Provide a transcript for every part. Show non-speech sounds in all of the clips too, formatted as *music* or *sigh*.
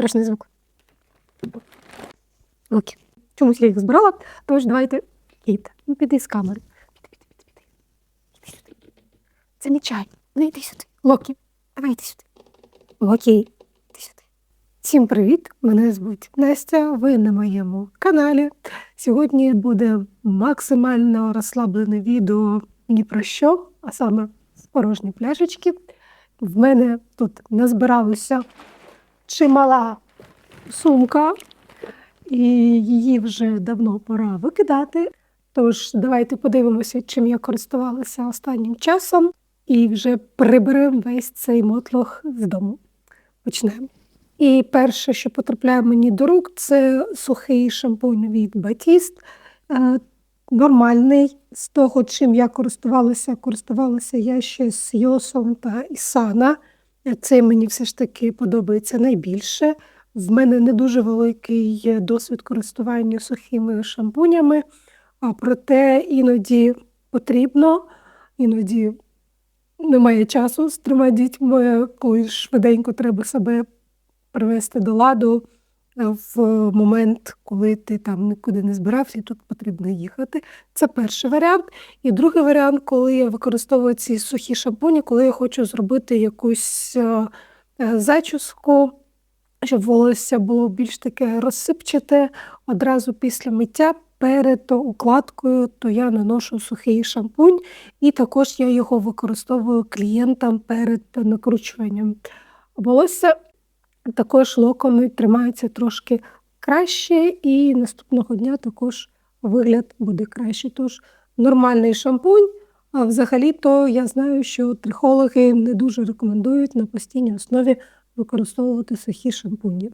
страшний звук. Окей. Чомусь я їх збирала, тож давайте. Кіт, ну піди з камери. Піди, піди, піди, піди. Іди сюди. Це не чай. Ну йди сюди. Локі, давай йди сюди. Локі, йди сюди. Всім привіт! Мене звуть Настя. Ви на моєму каналі. Сьогодні буде максимально розслаблене відео ні про що, а саме порожні пляшечки. В мене тут назбиралася чимала сумка, і її вже давно пора викидати. Тож давайте подивимося, чим я користувалася останнім часом, і вже приберемо весь цей мотлох з дому. Почнемо. І перше, що потрапляє мені до рук, це сухий шампунь від Батіст. Е, Нормальний з того, чим я користувалася, користувалася я ще з Йосом та Ісана. Цей мені все ж таки подобається найбільше. В мене не дуже великий досвід користування сухими шампунями, а проте іноді потрібно, іноді немає часу з трьома дітьми, коли швиденько треба себе привести до ладу в момент, коли ти там нікуди не збирався, і тут потрібно їхати. Це перший варіант. І другий варіант, коли я використовую ці сухі шампуні, коли я хочу зробити якусь е, е, зачіску, щоб волосся було більш таке розсипчате одразу після миття. Перед укладкою, то я наношу сухий шампунь, і також я його використовую клієнтам перед накручуванням волосся. Також локони тримаються трошки краще, і наступного дня також вигляд буде краще. Тож нормальний шампунь. А взагалі-то я знаю, що трихологи не дуже рекомендують на постійній основі використовувати сухі шампуні.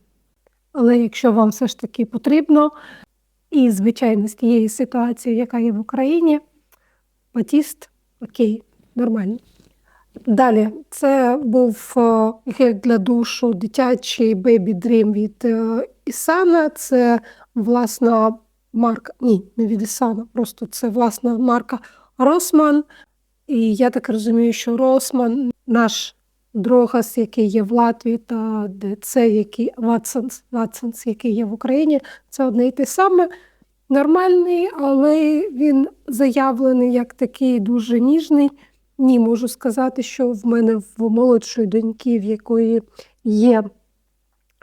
Але якщо вам все ж таки потрібно, і, звичайно, з тієї ситуації, яка є в Україні, батіст окей, нормально. Далі, це був е, гель для душу дитячий Baby Dream від е, Ісана. Це власна марка, ні, не від Ісана, просто це власна марка Росман. І я так розумію, що Росман наш Дрогас, який є в Латвії, та це який Ватсонс, Ватсонс, який є в Україні, це одне й те саме. Нормальний, але він заявлений як такий дуже ніжний. Ні, можу сказати, що в мене в молодшої доньки, в якої є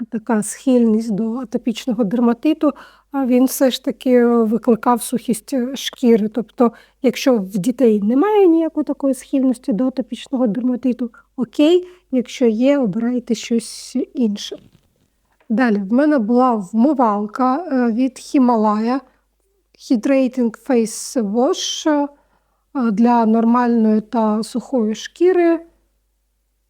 така схильність до атопічного дерматиту, а він все ж таки викликав сухість шкіри. Тобто, якщо в дітей немає ніякої такої схильності до атопічного дерматиту, окей, якщо є, обирайте щось інше. Далі, в мене була вмивалка е, від Himalaya Hydrating Face Wash для нормальної та сухої шкіри.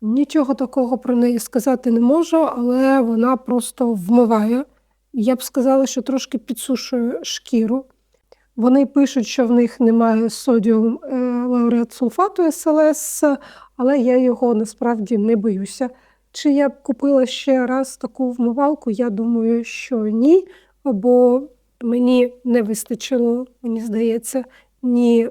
Нічого такого про неї сказати не можу, але вона просто вмиває. Я б сказала, що трошки підсушує шкіру. Вони пишуть, що в них немає содіум е, лауреат сульфату СЛС, але я його насправді не боюся. Чи я б купила ще раз таку вмивалку? Я думаю, що ні, бо мені не вистачило, мені здається, ні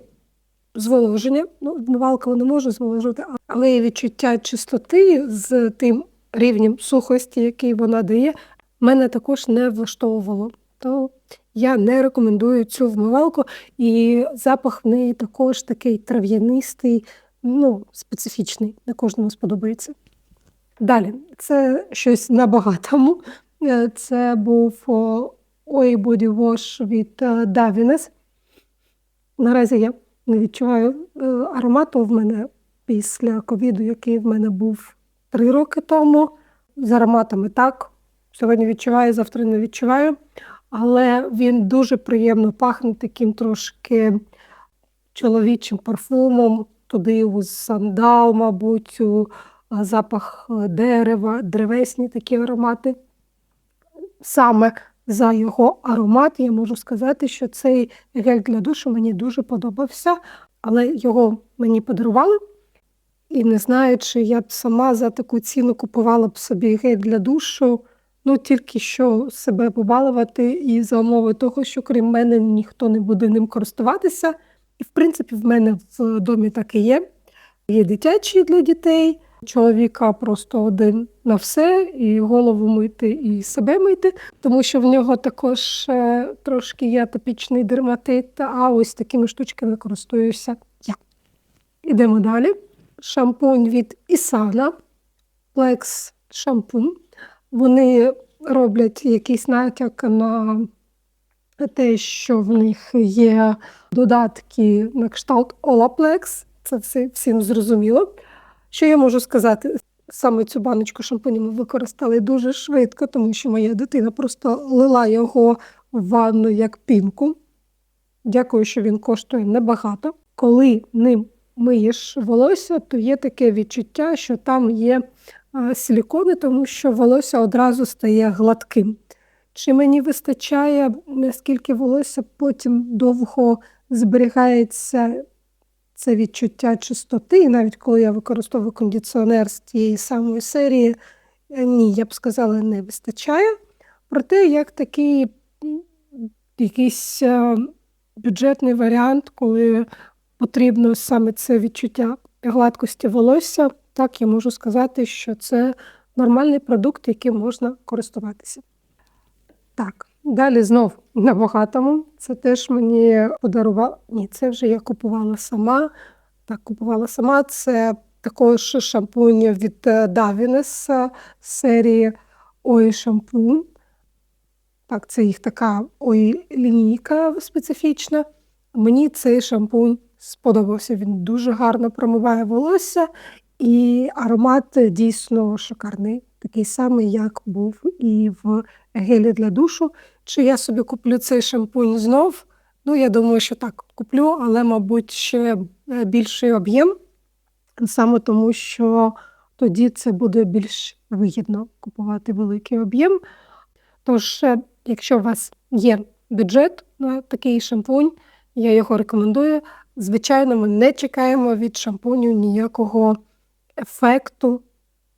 зволоження. Ну, вмивалка не може зволожити, але і відчуття чистоти з тим рівнем сухості, який вона дає, мене також не влаштовувало. То я не рекомендую цю вмивалку, і запах в неї також такий трав'янистий, ну, специфічний, не кожному сподобається. Далі, це щось на багатому. Е, Це був Ой Body Wash від Davines. Наразі я не відчуваю е, аромату в мене після ковіду, який в мене був три роки тому. З ароматами так. Сьогодні відчуваю, завтра не відчуваю. Але він дуже приємно пахне таким трошки чоловічим парфумом, туди у сандал, мабуть, у запах дерева, древесні такі аромати. Саме за його аромат я можу сказати, що цей гель для душу мені дуже подобався, але його мені подарували. І не знаю, чи я б сама за таку ціну купувала б собі гель для душу, ну тільки що себе побалувати і за умови того, що крім мене ніхто не буде ним користуватися. І, в принципі, в мене в домі так і є. Є дитячі для дітей, чоловіка просто один на все, і голову мити, і себе мити, тому що в нього також е, трошки є атопічний дерматит, а ось такими штучками користуюся я. Ідемо далі. Шампунь від Ісана, Plex шампунь. Вони роблять якийсь натяк на те, що в них є додатки на кшталт Olaplex. Це всім зрозуміло. Що я можу сказати? Саме цю баночку шампуню ми використали дуже швидко, тому що моя дитина просто лила його в ванну як пінку. Дякую, що він коштує небагато. Коли ним миєш волосся, то є таке відчуття, що там є а, силікони, тому що волосся одразу стає гладким. Чи мені вистачає, наскільки волосся потім довго зберігається це відчуття чистоти, і навіть коли я використовую кондиціонер з тієї самої серії, е, ні, я б сказала, не вистачає. Проте, як такий якийсь е, бюджетний варіант, коли потрібно саме це відчуття гладкості волосся, так я можу сказати, що це нормальний продукт, яким можна користуватися. Так, далі знов на багатому. Це теж мені подарувала. Ні, це вже я купувала сама. Так, купувала сама. Це також шампунь від е, Davines е, серії Ой шампунь. Так, це їх така ой лінійка специфічна. Мені цей шампунь сподобався. Він дуже гарно промиває волосся, і аромат дійсно шикарний, такий самий, як був і в гелі для душу. Чи я собі куплю цей шампунь знов? Ну, я думаю, що так, куплю, але, мабуть, ще е, більший об'єм, саме тому, що тоді це буде більш вигідно купувати великий об'єм. Тож, е, якщо у вас є бюджет на такий шампунь, я його рекомендую. Звичайно, ми не чекаємо від шампуню ніякого ефекту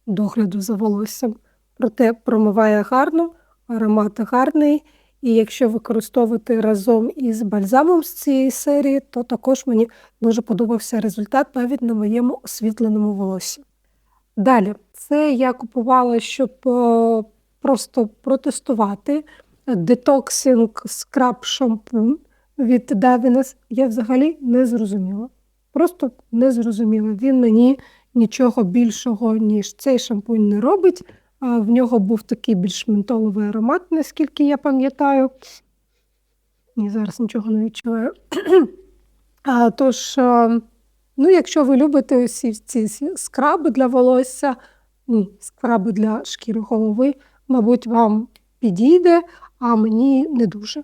догляду за волоссям. Проте промиває гарно, аромат гарний. І якщо використовувати разом із бальзамом з цієї серії, то також мені дуже подобався результат навіть на моєму освітленому волосі. Далі, це я купувала, щоб е, просто протестувати детоксинг скраб шампунь від Davines. Я взагалі не зрозуміла. Просто не зрозуміла. Він мені нічого більшого, ніж цей шампунь не робить. В нього був такий більш ментоловий аромат, наскільки я пам'ятаю. Ні, зараз нічого не відчуваю. *clears throat* А, Тож, ну, якщо ви любите всі ці скраби для волосся, ні, скраби для шкіри голови, мабуть, вам підійде, а мені не дуже.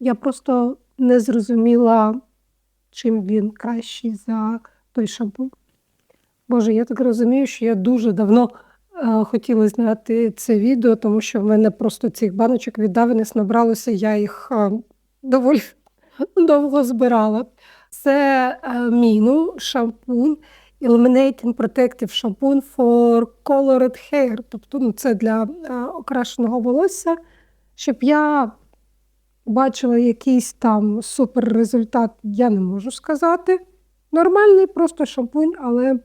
Я просто не зрозуміла, чим він кращий за той шампунь. Боже, я так розумію, що я дуже давно е, хотіла зняти це відео, тому що в мене просто цих баночок від Davines набралося, я їх е, доволі *laughs* довго збирала. Це е, міну шампунь, Illuminating Protective Shampoo for Colored Hair. Тобто ну, це для е, окрашеного волосся, щоб я бачила якийсь там супер результат, я не можу сказати. Нормальний просто шампунь, але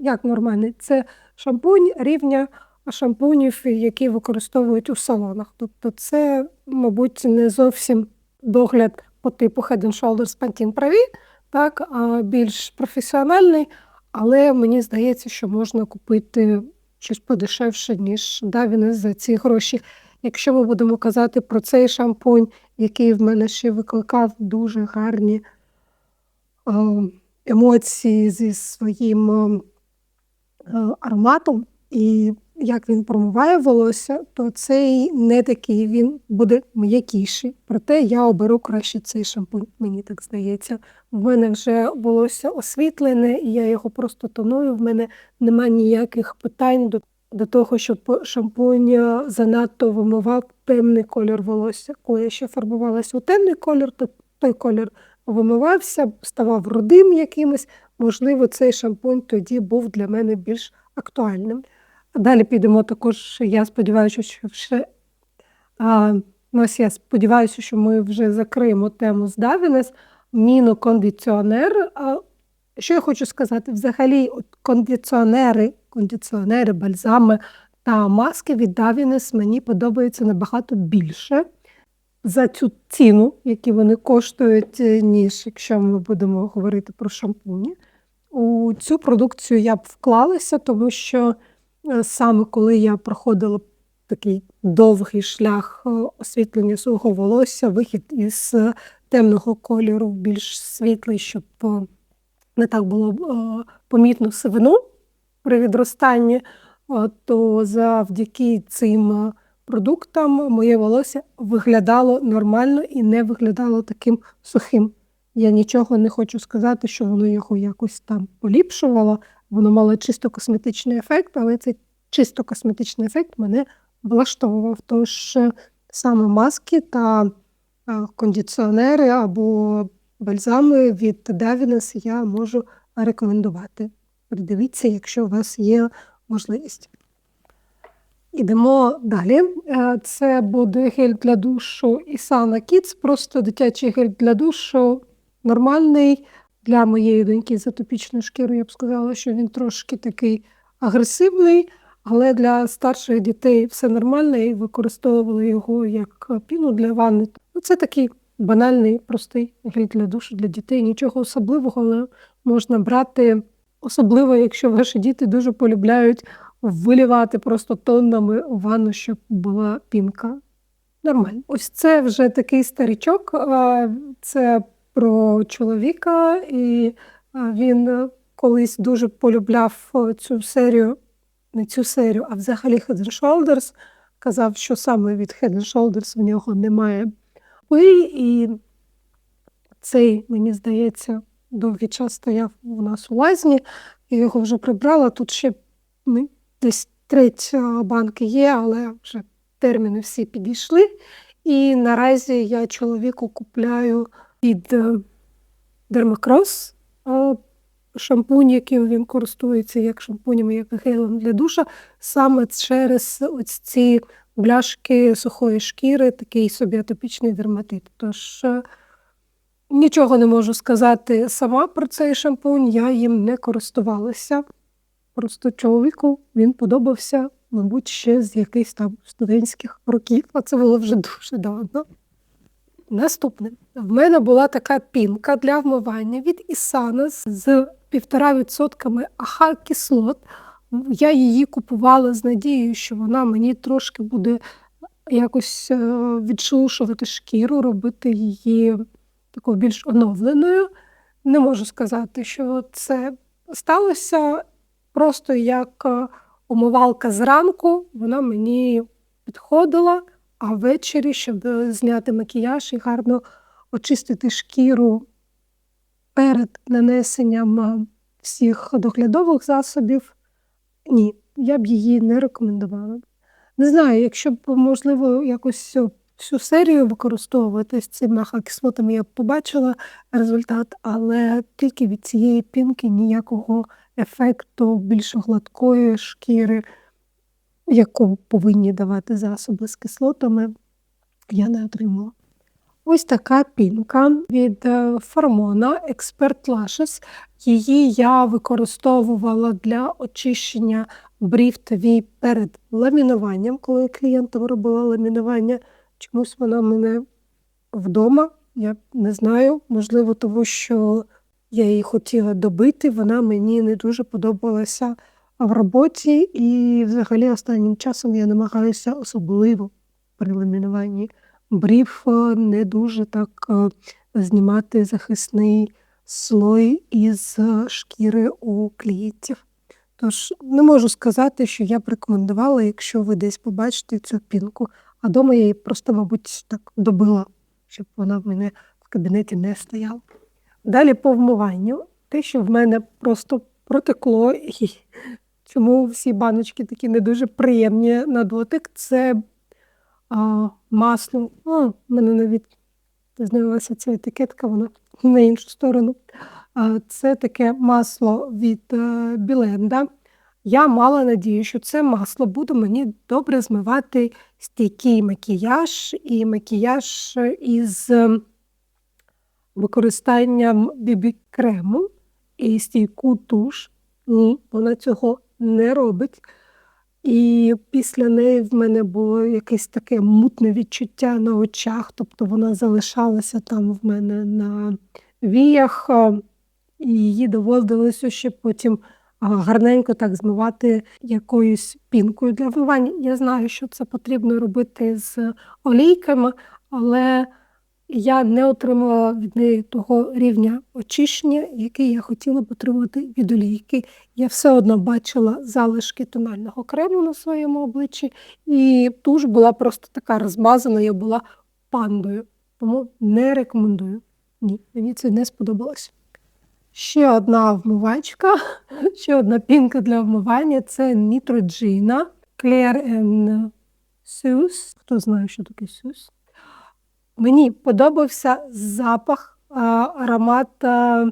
як нормальний? Це шампунь рівня шампунів, які використовують у салонах. Тобто, це, мабуть, не зовсім догляд по типу Head and Shoulders Pantene праві, так, а більш професіональний, але мені здається, що можна купити щось подешевше, ніж Davines за ці гроші. Якщо ми будемо казати про цей шампунь, який в мене ще викликав дуже гарні е, емоції зі своїм е, ароматом, і як він промиває волосся, то цей не такий, він буде м'якіший. Проте я оберу краще цей шампунь, мені так здається. В мене вже волосся освітлене, і я його просто тоную. В мене немає ніяких питань до до того, щоб шампунь е, занадто вимивав темний колір волосся. Коли я ще фарбувалася у темний колір, то той колір вимивався, ставав рудим якимось. Можливо, цей шампунь тоді був для мене більш актуальним. Далі підемо також, я сподіваюся, що ще а, ну, ось я сподіваюся, що ми вже закриємо тему з Davines. Мінокондиціонер Що я хочу сказати? Взагалі, кондиціонери, кондиціонери, бальзами та маски від Davines мені подобаються набагато більше за цю ціну, які вони коштують, е, ніж якщо ми будемо говорити про шампуні. У цю продукцію я б вклалася, тому що е, саме коли я проходила такий довгий шлях е, освітлення свого волосся, вихід із темного кольору більш світлий, щоб не так було помітно сивину при відростанні, то завдяки цим продуктам моє волосся виглядало нормально і не виглядало таким сухим. Я нічого не хочу сказати, що воно його якось там поліпшувало. Воно мало чисто косметичний ефект, але цей чисто косметичний ефект мене влаштовував. Тож е, саме маски та е, кондиціонери або бальзами від Davines я можу рекомендувати. Придивіться, якщо у вас є можливість. Ідемо далі. Е, Це буде гель для душу Isana Kids, просто дитячий гель для душу, нормальний. Для моєї доньки з атопічною шкірою я б сказала, що він трошки такий агресивний, але для старших дітей все нормально і використовували його як піну для ванни. Ну, Це такий банальний, простий гель для душу для дітей. Нічого особливого, але можна брати, особливо, якщо ваші діти дуже полюбляють вилівати просто тоннами у ванну, щоб була пінка. Нормально. Ось це вже такий старичок. Це про чоловіка, і він колись дуже полюбляв цю серію, не цю серію, а взагалі Head and Shoulders. Казав, що саме від Head and Shoulders в нього немає пи, і цей, мені здається, довгий час стояв у нас у лазні, я його вже прибрала. Тут ще десь треть банки є, але вже терміни всі підійшли. І наразі я чоловіку купляю е, Dermacross е, шампунь, яким він користується як шампунем, як гелем для душа, саме через ось ці бляшки сухої шкіри, такий собі атопічний дерматит. Тож е, нічого не можу сказати сама про цей шампунь, я їм не користувалася. Просто чоловіку він подобався, мабуть, ще з якихось там студентських років, а це було вже дуже давно. Наступне. В мене була така пінка для вмивання від Ісана з 1,5% АХ-кислот. Я її купувала з надією, що вона мені трошки буде якось е, відшелушувати шкіру, робити її такою більш оновленою. Не можу сказати, що це сталося. Просто як е, умивалка зранку, вона мені підходила, а ввечері, щоб е, зняти макіяж і гарно очистити шкіру перед нанесенням е, всіх доглядових засобів, ні, я б її не рекомендувала. Не знаю, якщо б, можливо, якось всю серію використовувати з цими кислотами, я б побачила результат, але тільки від цієї пінки ніякого ефекту більш гладкої шкіри, яку повинні давати засоби з кислотами, я не отримала. Ось така пінка від е, Фармона Expert Lashes. Її я використовувала для очищення брів та вій перед ламінуванням, коли клієнтам робила ламінування. Чомусь вона в мене вдома, я не знаю, можливо, тому що я її хотіла добити, вона мені не дуже подобалася в роботі, і взагалі останнім часом я намагаюся особливо при ламінуванні брів е, не дуже так е, знімати захисний слой із е, шкіри у клієнтів. Тож не можу сказати, що я б рекомендувала, якщо ви десь побачите цю пінку. А дома я її просто, мабуть, так добила, щоб вона в мене в кабінеті не стояла. Далі по вмиванню. Те, що в мене просто протекло, і чому всі баночки такі не дуже приємні на дотик, це а, масло. О, в мене навіть знялася ця етикетка, вона на іншу сторону. А, це таке масло від е, Біленда. Я мала надію, що це масло буде мені добре змивати стійкий макіяж і макіяж із використанням бібі-крему. і стійку туш. Ні, вона цього не робить. І після неї в мене було якесь таке мутне відчуття на очах, тобто вона залишалася там в мене на віях, і її доводилося ще потім гарненько так змивати якоюсь пінкою для вмивання. Я знаю, що це потрібно робити з олійками, але я не отримала від неї того рівня очищення, який я хотіла б отримати від олійки. Я все одно бачила залишки тонального крему на своєму обличчі, і туш була просто така розмазана, я була пандою. Тому не рекомендую. Ні, мені це не сподобалось. Ще одна вмивачка, *laughs* ще одна пінка для вмивання це Neutrogena Clear and Sus. Хто знає, що таке Sus? Мені подобався запах, аромат а,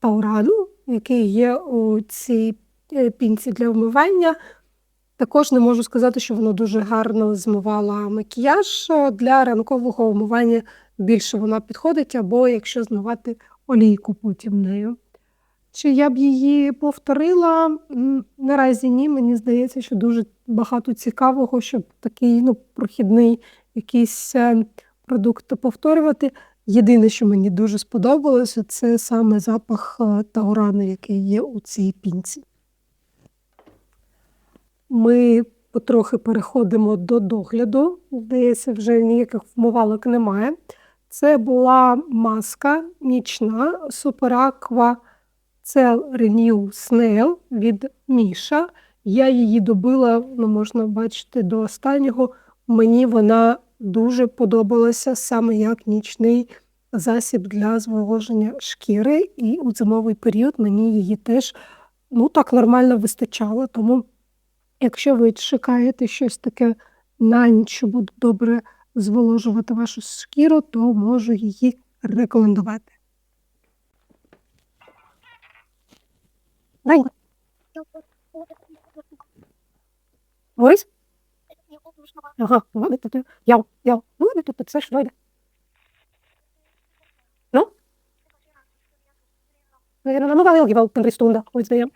таурану, який є у цій е, пінці для вмивання. Також не можу сказати, що воно дуже гарно змивала макіяж. Для ранкового вмивання більше вона підходить, або якщо змивати олійку потім нею. Чи я б її повторила? Наразі ні. Мені здається, що дуже багато цікавого, щоб такий ну, прохідний якийсь е, продукт повторювати. Єдине, що мені дуже сподобалося, це саме запах е, таурану, який є у цій пінці. Ми потрохи переходимо до догляду. Здається, вже ніяких вмивалок немає. Це була маска нічна Aqua Cell Renew Snail від Міша. Я її добила, ну, можна бачити, до останнього. Мені вона дуже подобалася саме як нічний засіб для зволоження шкіри, і у зимовий період мені її теж ну, так нормально вистачало. Тому, якщо ви шукаєте щось таке на ніч, що буде добре зволожувати вашу шкіру, то можу її рекомендувати. Дай. Ага, я. Ну, ладно, то це ж дойде. Ну? Наверное, ну, давай, Гівал, три стунда, ось дає.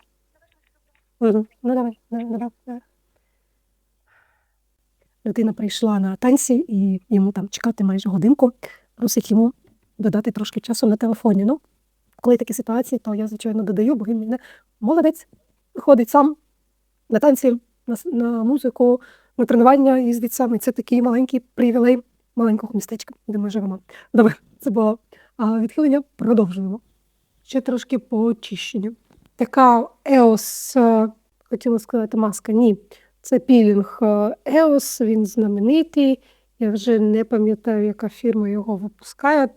Угу. Ну, давай, давай, давай. Людина прийшла на танці, і йому там чекати майже годинку. Просить йому додати трошки часу на телефоні. Ну, коли такі ситуації, то я, звичайно, додаю, бо він мене молодець, ходить сам на танці, на, на музику, на тренування їздить сам. Це такий маленький привілей маленького містечка, де ми живемо. Добре, це було відхилення. Продовжуємо. Ще трошки по очищенню. Така EOS, е, хотіла сказати, маска. Ні, це пілінг е, EOS, він знаменитий. Я вже не пам'ятаю, яка фірма його випускає.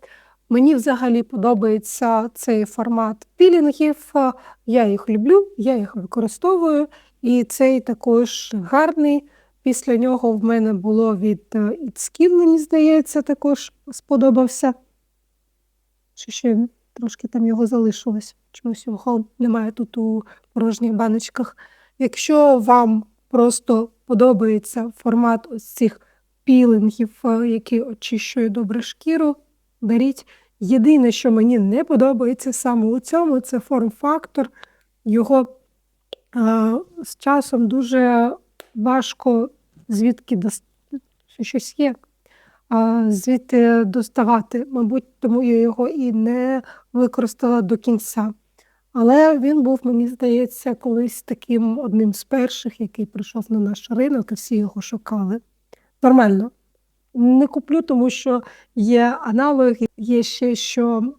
Мені взагалі подобається цей формат пілінгів. е, Я їх люблю, я їх використовую. І цей також гарний. Після нього в мене було від е, Skin, мені здається, також сподобався. Чи ще трошки там його залишилось. Чомусь його немає тут у порожніх баночках. Якщо вам просто подобається формат ось цих пілингів, е, які очищують добре шкіру, беріть. Єдине, що мені не подобається саме у цьому, це форм-фактор. Його а, з часом дуже важко звідки щось є, а, звідти доставати. Мабуть, тому я його і не використала до кінця. Але він був, мені здається, колись таким одним з перших, який прийшов на наш ринок, і всі його шукали. Нормально. Не куплю, тому що є аналоги, є ще що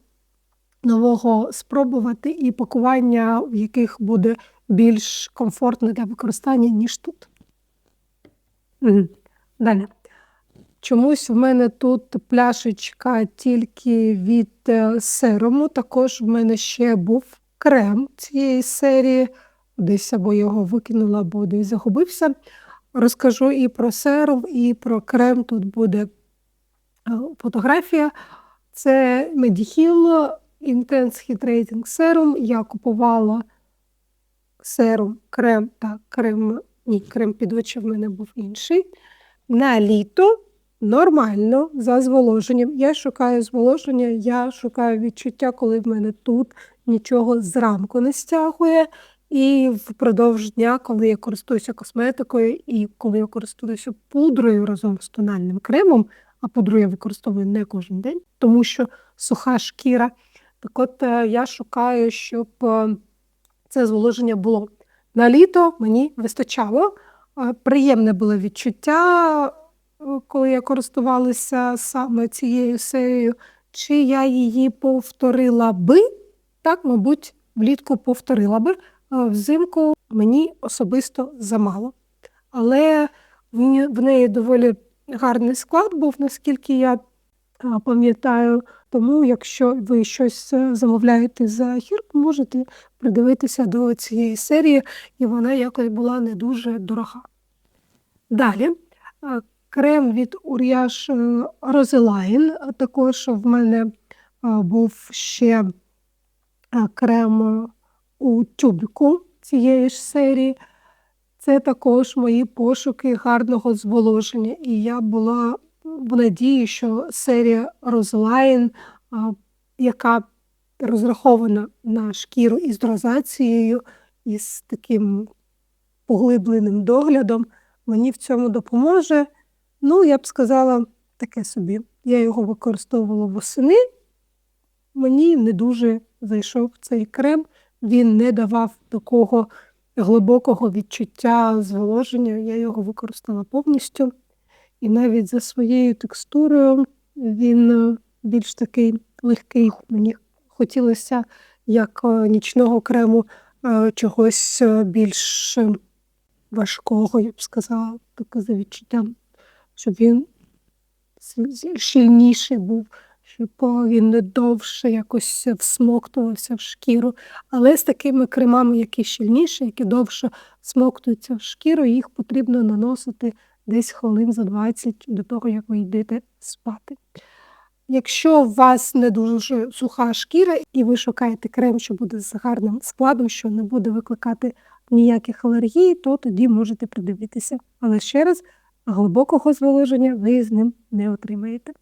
нового спробувати, і пакування, в яких буде більш комфортне для використання, ніж тут. Далі. Чомусь в мене тут пляшечка тільки від е, серуму. Також в мене ще був крем цієї серії. Десь або його викинула, або десь загубився. Розкажу і про серум, і про крем. Тут буде е, фотографія. Це Mediheal Intense Hydrating Serum. Я купувала серум, крем та крем. Ні, крем під очі в мене був інший. На літо нормально за зволоженням. Я шукаю зволоження, я шукаю відчуття, коли в мене тут нічого зранку не стягує. І впродовж дня, коли я користуюся косметикою і коли я користуюся пудрою разом з тональним кремом, а пудру я використовую не кожен день, тому що суха шкіра. Так от е, я шукаю, щоб е, це зволоження було. На літо мені вистачало. Е, Приємне було відчуття, е, коли я користувалася саме цією серією. Чи я її повторила би? Так, мабуть, влітку повторила би. Взимку мені особисто замало. Але в неї доволі гарний склад був, наскільки я пам'ятаю. Тому, якщо ви щось е, замовляєте за гірк, можете придивитися до цієї серії, і вона якось була не дуже дорога. Далі крем від е, Roseline. А Також в мене був ще крем е, у тюбику цієї ж серії. Це також мої пошуки гарного зволоження. І я була в надії, що серія Roseline, яка розрахована на шкіру із розацією, із таким поглибленим доглядом, мені в цьому допоможе. Ну, я б сказала, таке собі. Я його використовувала восени. Мені не дуже зайшов цей крем. Він не давав такого глибокого відчуття зволоження. Я його використала повністю. І навіть за своєю текстурою він е, більш такий легкий. Мені хотілося як е, нічного крему е, чогось е, більш важкого, я б сказала, таке за відчуттям, щоб він щільніший був, щоб він не довше якось всмоктувався в шкіру. Але з такими кремами, які щільніші, які довше всмоктуються в шкіру, їх потрібно наносити десь хвилин за 20 до того, як ви йдете спати. Якщо у вас не дуже суха шкіра, і ви шукаєте крем, що буде з гарним складом, що не буде викликати ніяких алергій, то тоді можете придивитися. Але ще раз, глибокого зволоження ви з ним не отримаєте.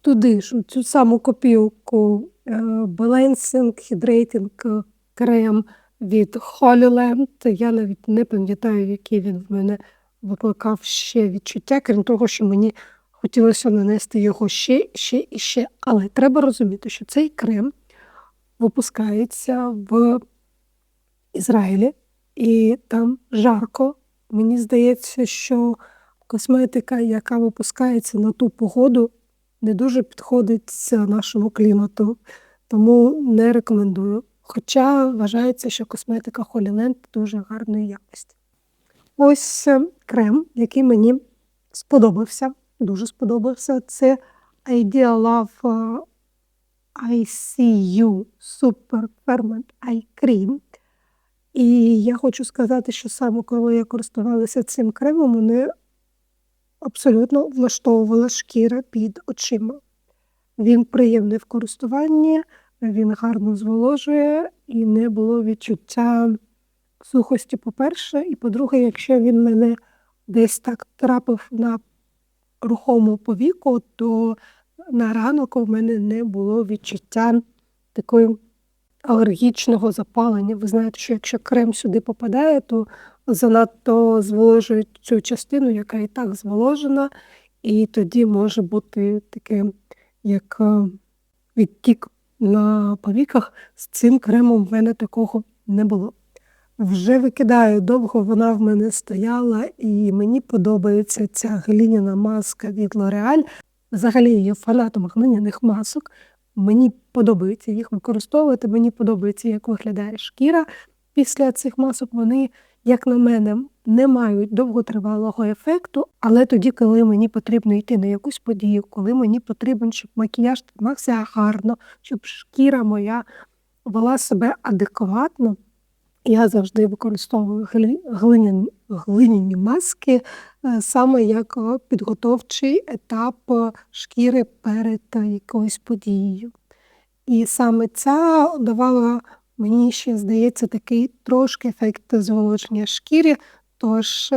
Туди ж цю саму копілку е, Balancing Hydrating крем від Holyland. Я навіть не пам'ятаю, який він в мене викликав ще відчуття, крім того, що мені хотілося нанести його ще, ще і ще. Але треба розуміти, що цей крем випускається в Ізраїлі, і там жарко. Мені здається, що косметика, яка випускається на ту погоду, не дуже підходить нашому клімату, тому не рекомендую. Хоча вважається, що косметика Land дуже гарної якості. Ось е, крем, який мені сподобався, дуже сподобався. Це Ideal Love е, ICU Super Ferment Eye Cream. І я хочу сказати, що саме коли я користувалася цим кремом, мене абсолютно влаштовувала шкіра під очима. Він приємний в користуванні, він гарно зволожує і не було відчуття сухості, по-перше, і по-друге, якщо він мене десь так трапив на рухому повіку, то на ранок у мене не було відчуття такої алергічного запалення. Ви знаєте, що якщо крем сюди попадає, то занадто зволожують цю частину, яка і так зволожена, і тоді може бути таке, як е, відтік на повіках. З цим кремом в мене такого не було. Вже викидаю, довго вона в мене стояла, і мені подобається ця глиняна маска від L'Oreal. Взагалі я є фанатом глиняних масок. Мені подобається їх використовувати, мені подобається, як виглядає шкіра після цих масок. Вони, як на мене, не мають довготривалого ефекту, але тоді, коли мені потрібно йти на якусь подію, коли мені потрібен, щоб макіяж тримався гарно, щоб шкіра моя вела себе адекватно, я завжди використовую глиняні, глиняні маски е, саме як е, підготовчий етап е, шкіри перед якоюсь подією. І саме ця давала мені ще, здається, такий трошки ефект зволоження шкіри. Тож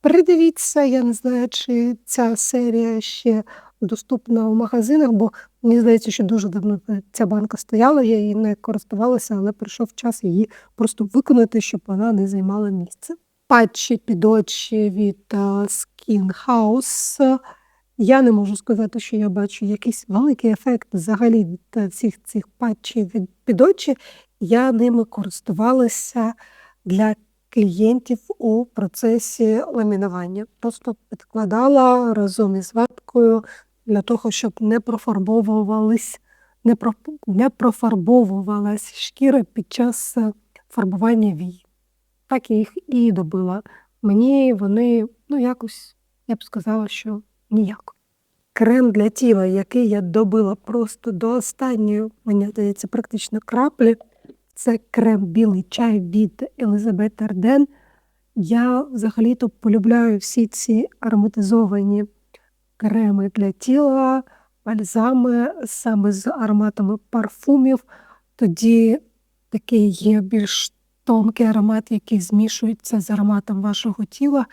Придивіться, я не знаю, чи ця серія ще доступна у магазинах, бо мені здається, що дуже давно ця банка стояла, я її не користувалася, але прийшов час її просто виконати, щоб вона не займала місце. Патчі під очі від е, Skin House. Я не можу сказати, що я бачу якийсь великий ефект взагалі від всіх цих патчів від під очі. Я ними користувалася для клієнтів у процесі ламінування. Просто підкладала разом із ваткою для того, щоб не профарбовувались, не, про, не профарбовувалась шкіра під час е, фарбування вій. Так я їх і добила. Мені вони, ну, якось, я б сказала, що ніяк. Крем для тіла, який я добила просто до останньої, мені здається, практично краплі. Це крем білий чай від Елизабет Арден. Я взагалі-то полюбляю всі ці ароматизовані креми для тіла, бальзами саме з ароматами парфумів. Тоді такий є більш тонкий аромат, який змішується з ароматом вашого тіла.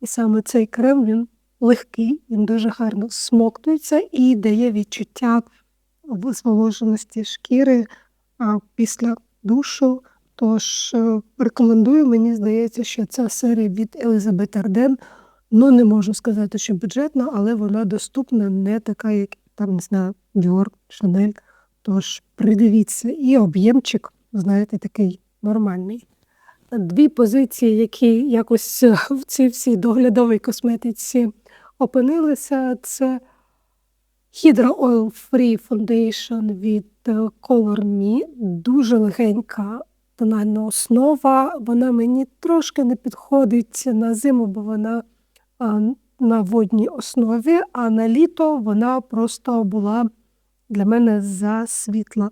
І саме цей крем він легкий, він дуже гарно смоктується і дає відчуття зволоженості шкіри після душу. Тож е, рекомендую, мені здається, що ця серія від Елизабет Арден. Ну, не можу сказати, що бюджетна, але вона доступна, не така, як там, не знаю, Dior, Chanel. Тож придивіться, і об'ємчик, знаєте, такий нормальний. Дві позиції, які якось е, в цій всій доглядовій косметиці опинилися, це Hydra Oil Free Foundation від е, Color Me. Дуже легенька тональна основа. Вона мені трошки не підходить на зиму, бо вона на водній основі, а на літо вона просто була для мене засвітла.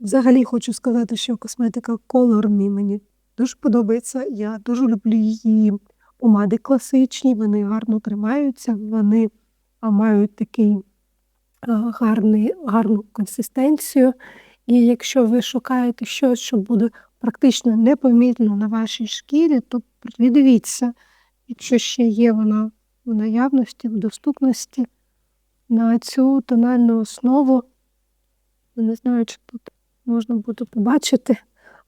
Взагалі хочу сказати, що косметика Color Me мені дуже подобається. Я дуже люблю її помади класичні, вони гарно тримаються, вони мають такий гарний, гарну консистенцію. І якщо ви шукаєте щось, що буде практично непомітно на вашій шкірі, то придивіться, якщо ще є вона в наявності, в доступності на цю тональну основу. Не знаю, чи тут можна буде побачити,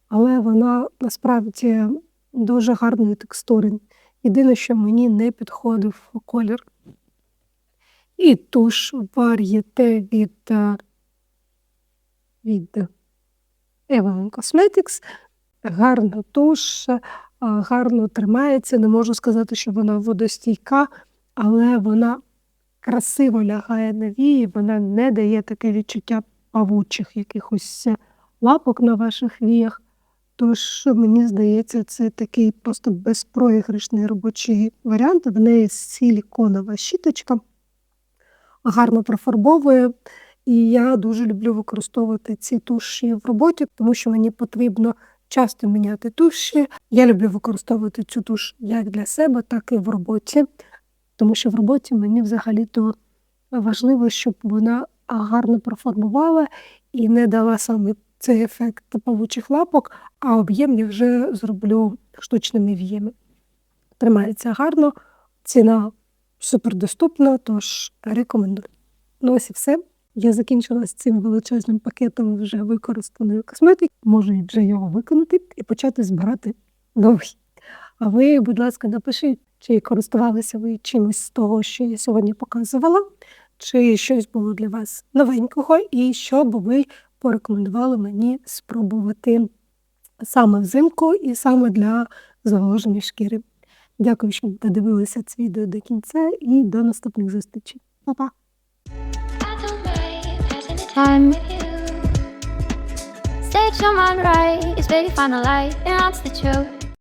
але вона насправді дуже гарної текстури. Єдине, що мені не підходив колір. І туш вар'єте від, е, від Evelyn Cosmetics. Гарна туш, гарно тримається. Не можу сказати, що вона водостійка, але вона красиво лягає на вії, вона не дає таке відчуття павучих якихось лапок на ваших віях. Тож, мені здається, це такий просто безпроіграшний робочий варіант. В неї силіконова щіточка, гарно профарбовує. І я дуже люблю використовувати ці туші в роботі, тому що мені потрібно часто міняти туші. Я люблю використовувати цю туш як для себе, так і в роботі, тому що в роботі мені взагалі-то важливо, щоб вона гарно проформувала і не дала саме цей ефект павучих лапок, а об'єм я вже зроблю штучними віями. Тримається гарно, ціна супердоступна, тож рекомендую. Ну ось і все. Я закінчила з цим величезним пакетом вже використаної косметики. Можу вже його виконати і почати збирати новий. А ви, будь ласка, напишіть, чи користувалися ви чимось з того, що я сьогодні показувала, чи щось було для вас новенького, і що б ви порекомендували мені спробувати саме взимку і саме для зволоження шкіри. Дякую, що додивилися це відео до кінця і до наступних зустрічей. Па-па! time with you. Stage your mind right, it's very find the light, and that's the truth.